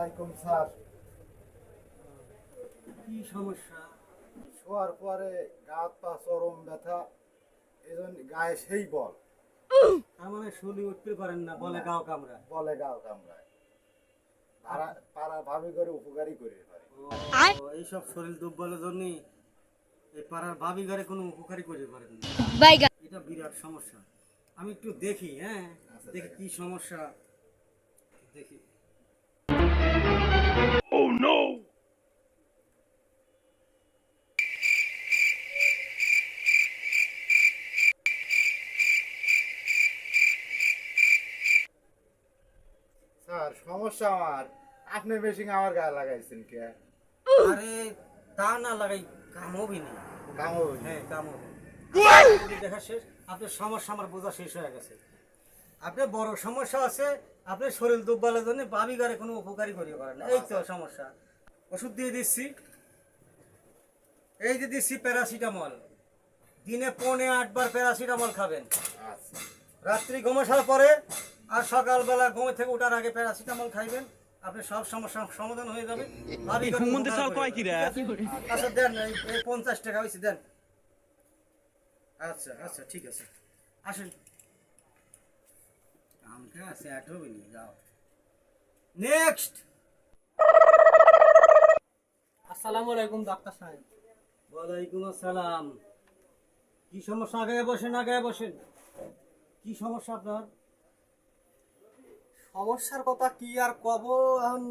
ওয়ালাইকুম স্যার। কি সমস্যা? শোয়ার পরে গা পা চরম ব্যথা এজন্য গায়ে সেই বল। তার মানে শুলি উঠতে পারেন না বলে গাও কামরা বলে গাও কামড়ায়। পাড়া পাড়া ভাবি করে উপকারী করে এইসব শরীর দুর্বলের জন্য এই পাড়ার ভাবি ঘরে কোনো উপকারী করতে পারেন না। এটা বিরাট সমস্যা। আমি একটু দেখি হ্যাঁ? দেখি কি সমস্যা। দেখি। সমস্যা আমার। আপনি বেশি আমার গায়ে লাগাইছেন কে? আরে তা না লাগাই কাম হবে না। কামড় হ্যাঁ কাম হবে দেখা শেষ আপনার সমস্যা আমার বোঝা শেষ হয়ে গেছে। আপনার বড় সমস্যা আছে আপনার শরীর দুর্বলের জন্য বাবি ঘরে কোনো উপকারী করিয়ে পারেন না। এই তো সমস্যা। ওষুধ দিয়ে দিচ্ছি। এই যে দিচ্ছি প্যারাসিটামল। দিনে পৌনে আটবার প্যারাসিটামল খাবেন। আচ্ছা। রাত্রি ঘুমাসার পরে আর সকালবেলা ঘুম থেকে ওঠার আগে প্যারাসিটামল খাইবেন আপনি সব সমস্যার সমাধান হয়ে যাবে। আচ্ছা দেন এই পঞ্চাশ টাকা হয়েছে দেন। আচ্ছা আচ্ছা ঠিক আছে। আসেন। আমটা আছে অ্যাট হবে নি যাও। নেক্সট আসসালামু আলাইকুম ডাক্তার সাহেব। ওয়ালাইকুম আসসালাম। কি সমস্যা? আগে বসেন আগে বসেন। কি সমস্যা আপনার? সমস্যার কথা কি আর কব? এখন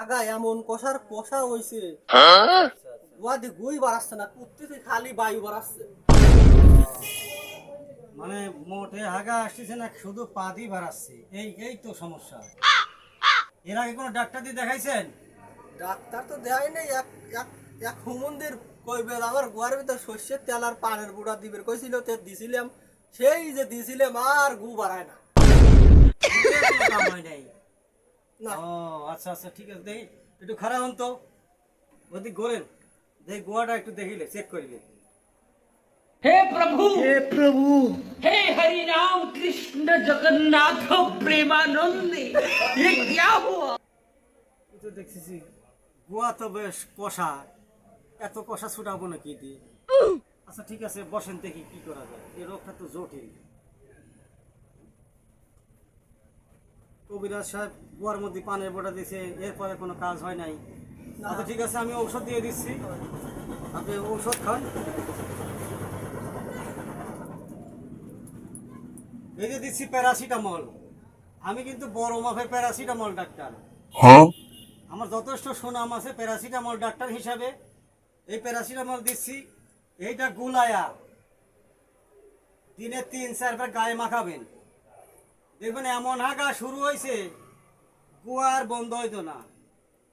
আগা এমন কষার কষা হইছে। ওয়াদি গুই বাড়াচ্ছে না প্রত্যেকে খালি বায়ু বাড়াচ্ছে মানে মোটে হাগা আসতেছে না শুধু পাদি বাড়াচ্ছে এই এই তো সমস্যা। এর আগে কোনো ডাক্তার দিয়ে দেখাইছেন? ডাক্তার তো দেয় নাই এক এক এক হুমন্দির কইবে আমার গোয়ার ভিতর শস্যের তেল আর পানের বুড়া দিবে কইছিল তে দিছিলাম। সেই যে দিছিলাম আর গু বাড়ায় না। হয় নাই না ও আচ্ছা আচ্ছা ঠিক আছে দেখি একটু খারাপ হন তো ওদিক গোলেন দেখি গোয়াটা একটু দেখিলে চেক করিলে हे प्रभु हे प्रभु हे हरि राम कृष्ण जगन्नाथ प्रेमानंद ये क्या हुआ এই তো দেখতেছি গোয়া তো বেশ কষা এত কষা ছুটাবো না কি দিয়ে আচ্ছা ঠিক আছে বসেন দেখি কি করা যায় এই রোগটা তো জটিল কবিরাজ সাহেব গোয়ার মধ্যে পানের বোটা দিয়েছে এরপরে কোনো কাজ হয় নাই। আচ্ছা ঠিক আছে আমি ঔষধ দিয়ে দিচ্ছি। আপনি ঔষধ খান। এই যে দিচ্ছি প্যারাসিটামল। আমি কিন্তু বড় মাপের প্যারাসিটামল ডাক্তার। আমার যথেষ্ট সুনাম আছে প্যারাসিটামল ডাক্তার হিসাবে। এই প্যারাসিটামল দিচ্ছি এইটা গুলায়া। দিনে তিন চারবার গায়ে মাখাবেন। দেখবেন এমন হাগা শুরু হয়েছে গুয়া আর বন্ধ হইতো না।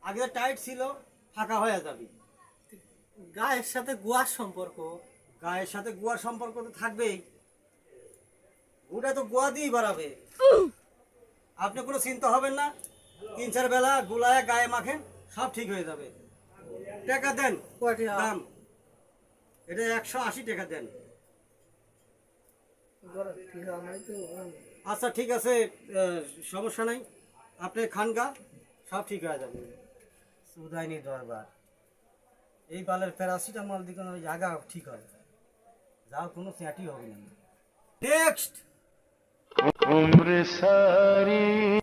আগে টাইট ছিল ফাঁকা হয়ে যাবে। গায়ের সাথে গুয়ার সম্পর্ক? গায়ের সাথে গুয়ার সম্পর্ক তো থাকবেই। ওটা তো গুয়া দিয়েই বাড়াবে। আপনি কোনো চিন্তা হবেন না তিন চার বেলা গুলায় গায়ে মাখেন সব ঠিক হয়ে যাবে। টাকা দেন দাম। এটা একশো আশি টাকা দেন। আচ্ছা ঠিক আছে সমস্যা নাই। আপনি খানগা সব ঠিক হয়ে যাবে। সুদাইনি দরবার। এই বালের প্যারাসিটামল দিকে ওই আগা ঠিক হয়। যাও কোনো চ্যাটি হবে না। নেক্সট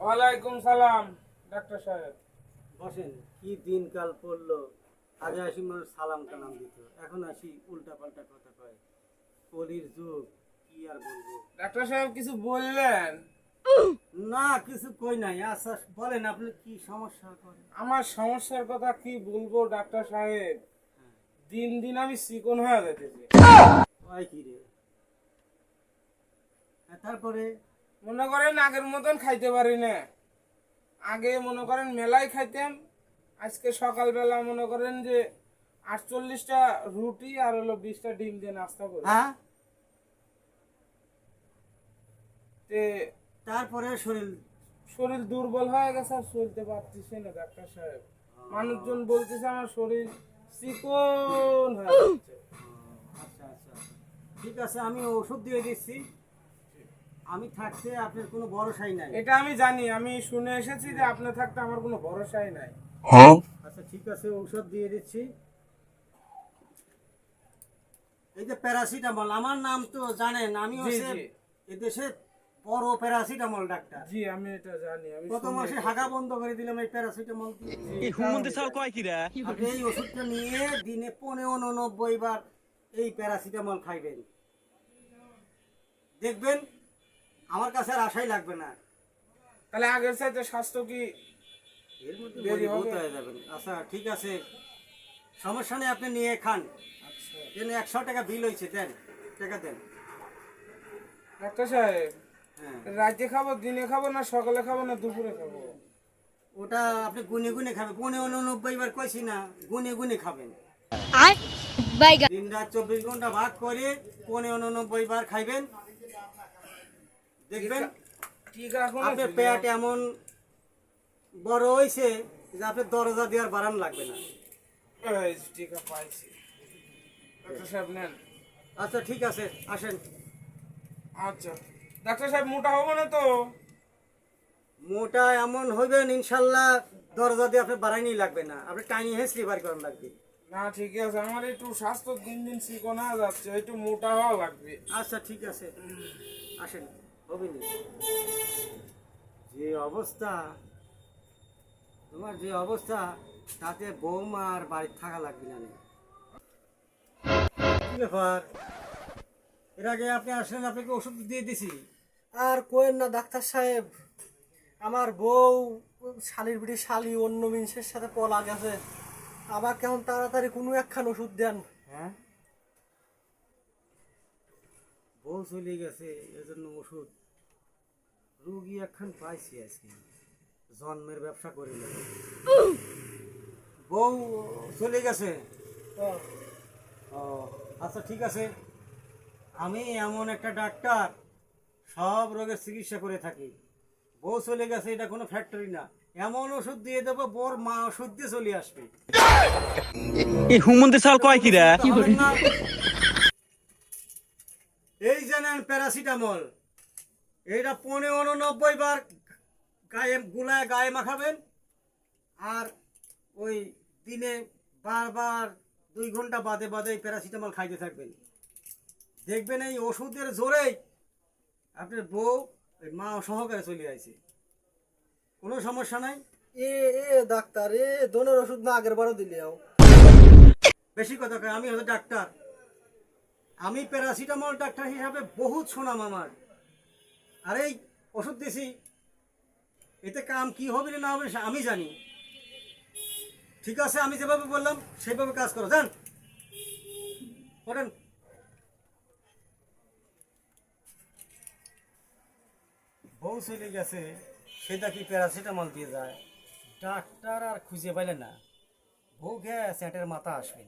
ওয়ালাইকুম সালাম ডাক্তার সাহেব। বসেন কি দিনকাল পড়ল? আগে আসি মানুষ সালাম কালাম দিত। এখন আসি উল্টা পাল্টা কথা কয়। কলির যুগ। কি আর বলব? ডাক্তার সাহেব কিছু বললেন? না কিছু কই নাই। আচ্ছা বলেন আপনি কি সমস্যা করেন? আমার সমস্যার কথা কি বলব ডাক্তার সাহেব? দিন দিন আমি চিকন হয়ে যেতেছি কি রে? হ্যাঁ, তারপরে? মনে করেন আগের মতন খাইতে পারি না। আগে মনে করেন মেলাই খাইতাম আজকে সকালবেলা মনে করেন যে আটচল্লিশটা রুটি আর হলো বিশটা ডিম দিয়ে নাস্তা করি। হ্যাঁ? তে তারপরে শরীর শরীর দুর্বল হয়ে গেছে আর চলতে পারতেছে না ডাক্তার সাহেব। মানুষজন বলতেছে আমার শরীর চিকন হয়ে যাচ্ছে। আচ্ছা আচ্ছা। ঠিক আছে আমি ওষুধ দিয়ে দিচ্ছি। আমি থাকতে আপনার কোনো ভরসাই নাই। এটা আমি জানি আমি শুনে এসেছি যে আপনার থাকতে আমার কোনো ভরসাই নাই। আচ্ছা ঠিক আছে ঔষধ দিয়ে দিচ্ছি। এই যে প্যারাসিটামল আমার নাম তো জানেন আমি হচ্ছে। এদেশে বড় প্যারাসিটামল ডাক্তার। জি আমি এটা জানি আমি গত মাসে হাগা বন্ধ করে দিলাম এই প্যারাসিটামল আপনি এই ওষুধটা নিয়ে দিনে পনেরো উননব্বই বার এই প্যারাসিটামল খাইবেন। দেখবেন আমার কাছে আর আশাই লাগবে না। তাহলে আগের চাইতে স্বাস্থ্য কি এর মধ্যে দেরি মজবুত হয়ে যাবেন। আচ্ছা ঠিক আছে। সমস্যা নেই আপনি নিয়ে খান। দেন একশো টাকা বিল হয়েছে দেন। টাকা দেন। ডাক্তার সাহেব রাতে খাব দিনে খাব না সকালে খাব না দুপুরে খাব? ওটা আপনি গুনে গুনে খাবেন। পনেরো উননব্বই বার কইছি না গুনে গুনে খাবেন। আর বাইগা দিন রাত চব্বিশ ঘণ্টা ভাগ করে পনেরো উননব্বই বার খাইবেন। দেখবেন আপনার পেট এমন বড় হয়েছে যে আপনার দরজা দেওয়ার বাড়ান লাগবে না। টিকা পাইছি। ডাক্তার সাহেব নেন। আচ্ছা ঠিক আছে আসেন। আচ্ছা। ডাক্তার সাহেব মোটা হব না তো? মোটা এমন হইবেন ইনশাল্লাহ দরজা দিয়ে আপনার বাড়াইনি লাগবে না। আপনি টাইনি হেসলি বার করেন লাগবে। না ঠিক আছে আমার একটু স্বাস্থ্য দিন দিন চিকনা যাচ্ছে একটু মোটা হওয়া লাগবে। আচ্ছা ঠিক আছে। আসেন হবে নি যে অবস্থা তোমার যে অবস্থা তাতে বৌমা আর বাড়িতে থাকা লাগবে না কি ব্যাপার? এর আগে আপনি আসলেন আপনাকে ওষুধ দিয়ে দিছি। আর কোয়েন না ডাক্তার সাহেব আমার বউ শালির বিটি শালি অন্য মিনিসের সাথে পলা গেছে। আবার কেমন তাড়াতাড়ি কোনো একখান ওষুধ দেন। হ্যাঁ? বউ চলে গেছে এজন্য ওষুধ। রুগী একখান পাইছি আজকে। জন্মের ব্যবসা করি না। বউ চলে গেছে। ও আচ্ছা ঠিক আছে। আমি এমন একটা ডাক্তার সব রোগের চিকিৎসা করে থাকি। বউ চলে গেছে এটা কোনো ফ্যাক্টরি না। এমন ওষুধ দিয়ে দেবো বোর মা ওষুধ দিয়ে চলে আসবে। এই সাল কয় কি রে? এই জানেন প্যারাসিটামল। এটা পনেরো উননব্বই বার গায়ে গুলায় গায়ে মাখাবেন। আর ওই দিনে বারবার দুই ঘণ্টা বাদে বাদে প্যারাসিটামল খাইতে থাকবেন। দেখবেন এই ওষুধের জোরেই আপনার বউ মা সহকারে চলে আসে কোনো সমস্যা নাই? এ এ ডাক্তার এ দোনের ওষুধ না আগের বারও দিলে বেশি কথা কয় আমি হলো ডাক্তার। আমি প্যারাসিটামল ডাক্তার হিসাবে বহুত সুনাম আমার। আর এই ওষুধ দিছি এতে কাম কি হবে না হবে সে আমি জানি। ঠিক আছে আমি যেভাবে বললাম সেভাবে কাজ করো। জান করেন বউ চলে গেছে, সেটা কি প্যারাসিটামল দিয়ে যায়? ডাক্তার আর খুঁজে পাইলে না। বউ গেছে স্যাটের মাথা আসবে